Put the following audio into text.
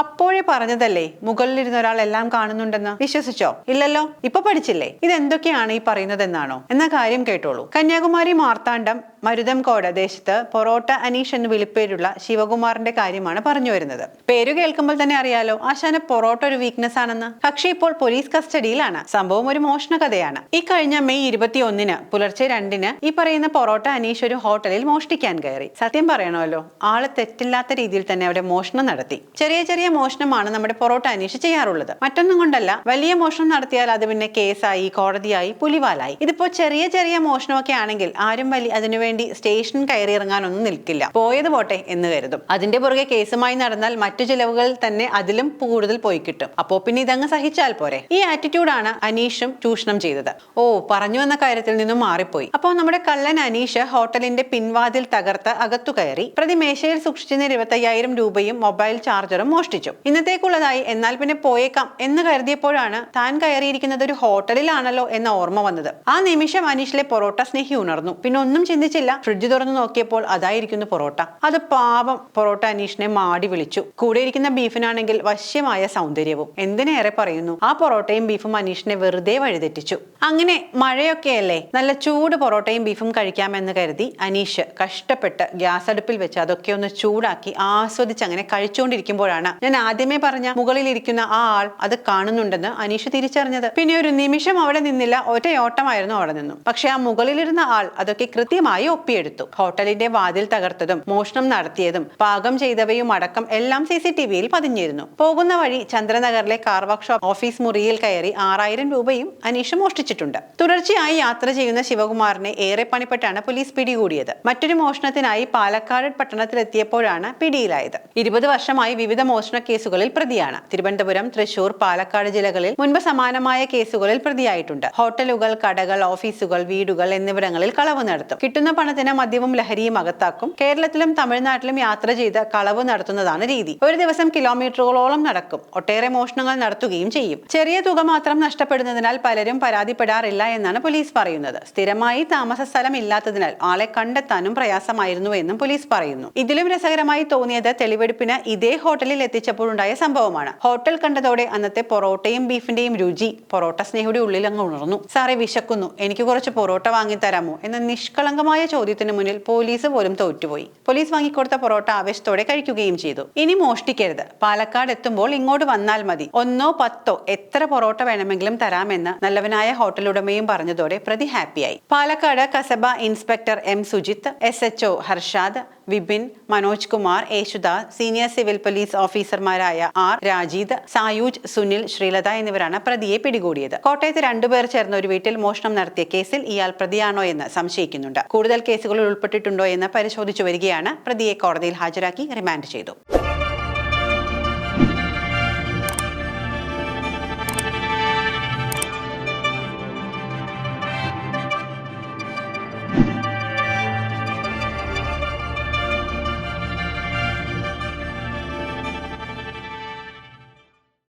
അപ്പോഴേ പറഞ്ഞതല്ലേ? മുകളിലിരുന്ന ഒരാൾ എല്ലാം കാണുന്നുണ്ടെന്ന് വിശ്വസിച്ചോ? ഇല്ലല്ലോ ഇപ്പൊ പഠിച്ചില്ലേ? ഇത് എന്തൊക്കെയാണ് ഈ പറയുന്നതെന്നാണോ? എന്ന കാര്യം കേട്ടോളൂ. കന്യാകുമാരി മാർത്താണ്ഡം മരുതംകോട് ദേശത്ത് പൊറോട്ട അനീഷ് എന്ന് വിളിപ്പേരുള്ള ശിവകുമാറിന്റെ കാര്യമാണ് പറഞ്ഞു വരുന്നത്. പേര് കേൾക്കുമ്പോൾ തന്നെ അറിയാലോ ആശാന പൊറോട്ട ഒരു വീക്ക്നെസ് ആണെന്ന്. കക്ഷി ഇപ്പോൾ പോലീസ് കസ്റ്റഡിയിലാണ് സംഭവം ഒരു മോഷണ കഥയാണ്. ഈ കഴിഞ്ഞ മെയ് ഇരുപത്തി ഒന്നിന് പുലർച്ചെ രണ്ടിന് ഈ പറയുന്ന പൊറോട്ട അനീഷ് ഒരു ഹോട്ടലിൽ മോഷ്ടിക്കാൻ കയറി. സത്യം പറയണമല്ലോ ആൾ തെറ്റില്ലാത്ത രീതിയിൽ തന്നെ അവിടെ മോഷണം നടത്തി. ചെറിയ ചെറിയ മോഷണമാണ് നമ്മുടെ പൊറോട്ട അനീഷ് ചെയ്യാറുള്ളത്. മറ്റൊന്നും കൊണ്ടല്ല വലിയ മോഷണം നടത്തിയാൽ അത് പിന്നെ കേസായി കോടതിയായി പുലിവാലായി. ഇതിപ്പോ ചെറിയ ചെറിയ മോഷണമൊക്കെ ആണെങ്കിൽ ആരും വലിയ അതിനുവേണ്ടി സ്റ്റേഷൻ കയറി ഇറങ്ങാനൊന്നും നിൽക്കില്ല. പോയത് പോട്ടെ എന്ന് കരുതും. അതിന്റെ പുറകെ കേസുമായി നടന്നാൽ മറ്റു ചിലവുകൾ തന്നെ അതിലും കൂടുതൽ പോയി കിട്ടും. അപ്പോ പിന്നെ ഇതങ്ങ് സഹിച്ചാൽ പോരെ. ഈ ആറ്റിറ്റ്യൂഡാണ് അനീഷും ചൂഷണം ചെയ്തത്. ഓ പറഞ്ഞു വന്ന കാര്യത്തിൽ നിന്നും മാറിപ്പോയി. അപ്പോൾ നമ്മുടെ കള്ളൻ അനീഷ് ഹോട്ടലിന്റെ പിൻവാതിൽ തകർത്ത് അകത്തു കയറി. പ്രതി മേശയിൽ സൂക്ഷിച്ചിരുന്ന ഇരുപത്തയ്യായിരം രൂപയും മൊബൈൽ ചാർജറും മോഷ്ടിച്ചു. ഇന്നത്തേക്കുള്ളതായി എന്നാൽ പിന്നെ പോയേക്കാം എന്ന് കരുതിയപ്പോഴാണ് താൻ കയറിയിരിക്കുന്നത് ഒരു ഹോട്ടലിലാണല്ലോ എന്ന ഓർമ്മ വന്നത്. ആ നിമിഷം അനീഷിലെ പൊറോട്ട സ്നേഹി ഉണർന്നു. പിന്നെ ഒന്നും ചിന്തിച്ചില്ല. ഫ്രിഡ്ജ് തുറന്നു നോക്കിയപ്പോൾ അതായിരിക്കുന്നു പൊറോട്ട. അത് പാവം പൊറോട്ട അനീഷിനെ മാടി വിളിച്ചു. കൂടെ ഇരിക്കുന്ന ബീഫിനാണെങ്കിൽ വശ്യമായ സൗന്ദര്യവും. എന്തിനേറെ പറയുന്നു? ആ പൊറോട്ടയും ബീഫും അനീഷിനെ വെറുതെ വഴിതെറ്റിച്ചു. അങ്ങനെ മഴയൊക്കെയല്ലേ? നല്ല ചൂട് പൊറോട്ടയും ബീഫും കഴിക്കാമെന്ന് കരുതി അനീഷ് കഷ്ടപ്പെട്ട് ഗ്യാസ് അടുപ്പിൽ വെച്ച് അതൊക്കെ ഒന്ന് ചൂടാക്കി ആസ്വദിച്ച് അങ്ങനെ കഴിച്ചുകൊണ്ടിരിക്കുമ്പോഴാണ് ഞാൻ ആദ്യമേ പറഞ്ഞ മുകളിൽ ഇരിക്കുന്ന ആ ആൾ അത് കാണുന്നുണ്ടെന്ന് അനീഷ് തിരിച്ചറിഞ്ഞത്. പിന്നെ ഒരു നിമിഷം അവിടെ നിന്നില്ല ഒറ്റയോട്ടമായിരുന്നു അവിടെ നിന്നു. പക്ഷെ ആ മുകളിലിരുന്ന ആൾ അതൊക്കെ കൃത്യമായി ഒപ്പിയെടുത്തു. ഹോട്ടലിന്റെ വാതിൽ തകർത്തതും മോഷണം നടത്തിയതും പാകം ചെയ്തവയും അടക്കം എല്ലാം സി സി ടി വിയിൽ പതിഞ്ഞിരുന്നു. പോകുന്ന വഴി ചന്ദ്രനഗറിലെ കാർ വർക്ക്ഷോപ്പ് ഓഫീസ് മുറിയിൽ കയറി ആറായിരം രൂപയും അനീഷ് മോഷ്ടിച്ചിട്ടുണ്ട്. തുടർച്ചയായി യാത്ര ചെയ്യുന്ന ശിവകുമാറിനെ ഏറെ പണിപ്പെട്ടാണ് പോലീസ് പിടികൂടിയത്. മറ്റൊരു മോഷണത്തിനായി പാലക്കാട് പട്ടണത്തിലെത്തിയപ്പോഴാണ് പിടിയിലായത്. ഇരുപത് വർഷമായി വിവിധ മോഷണ കേസുകളിൽ പ്രതിയാണ്. തിരുവനന്തപുരം തൃശൂർ പാലക്കാട് ജില്ലകളിൽ മുൻപ് സമാനമായ കേസുകളിൽ പ്രതിയായിട്ടുണ്ട്. ഹോട്ടലുകൾ കടകൾ ഓഫീസുകൾ വീടുകൾ എന്നിവിടങ്ങളിൽ കളവ് നടത്തും. കിട്ടുന്ന പണത്തിന് മദ്യവും ലഹരിയും അകത്താക്കും. കേരളത്തിലും തമിഴ്നാട്ടിലും യാത്ര ചെയ്ത് കളവ് നടത്തുന്നതാണ് രീതി. ഒരു ദിവസം കിലോമീറ്ററുകളോളം നടക്കും. ഒട്ടേറെ മോഷണങ്ങൾ നടത്തുകയും ചെയ്യും. ചെറിയ തുക മാത്രം നഷ്ടപ്പെടുന്നതിനാൽ പലരും പരാതിപ്പെടാറില്ല എന്നാണ് പോലീസ് പറയുന്നത്. സ്ഥിരമായി താമസ സ്ഥലം ഇല്ലാത്തതിനാൽ ആളെ കണ്ടെത്താനും പ്രയാസമായിരുന്നു എന്നും പോലീസ് പറയുന്നു. ഇതിലും രസകരമായി തോന്നിയത് തെളിവെടുപ്പിന് ഇതേ ഹോട്ടലിൽ എത്തിച്ചപ്പോഴുണ്ടായ സംഭവമാണ്. ഹോട്ടൽ കണ്ടതോടെ അന്നത്തെ പൊറോട്ടയും ബീഫിന്റെയും രുചി പൊറോട്ട സ്നേഹിയുടെ ഉള്ളിൽ അങ്ങ് ഉണർന്നു. സാറേ വിശക്കുന്നു. എനിക്ക് കുറച്ച് പൊറോട്ട വാങ്ങി തരാമോ? എന്ന നിഷ്കളങ്കമായ ചോദ്യത്തിന് മുന്നിൽ പോലീസ് പോലും തോറ്റുപോയി. പോലീസ് വാങ്ങിക്കൊടുത്ത പൊറോട്ട ആവേശത്തോടെ കഴിക്കുകയും ചെയ്തു. ഇനി മോഷ്ടിക്കരുത്. പാലക്കാട് എത്തുമ്പോൾ ഇങ്ങോട്ട് വന്നാൽ മതി. ഒന്നോ പത്തോ എത്ര പൊറോട്ട വേണമെങ്കിലും തരാമെന്ന് നല്ലവനായ ഹോട്ടൽ ഉടമയും പറഞ്ഞതോടെ പ്രതി ഹാപ്പിയായി. Palakkad Kasaba inspector M. Sujith S. H. Harshad Vipin Manoj Kumar Yesudas senior civil police ഓഫീസർമാരായ ആർ രാജീത് സായൂജ് സുനിൽ ശ്രീലത എന്നിവരാണ് പ്രതിയെ പിടികൂടിയത്. കോട്ടയത്ത് രണ്ടുപേർ ചേർന്ന ഒരു വീട്ടിൽ മോഷണം നടത്തിയ കേസിൽ ഇയാൾ പ്രതിയാണോ എന്ന് സംശയിക്കുന്നുണ്ട്. കൂടുതൽ കേസുകളിൽ ഉൾപ്പെട്ടിട്ടുണ്ടോ എന്ന് പരിശോധിച്ചു വരികയാണ് പ്രതിയെ കോടതിയിൽ ഹാജരാക്കി റിമാൻഡ് ചെയ്തു.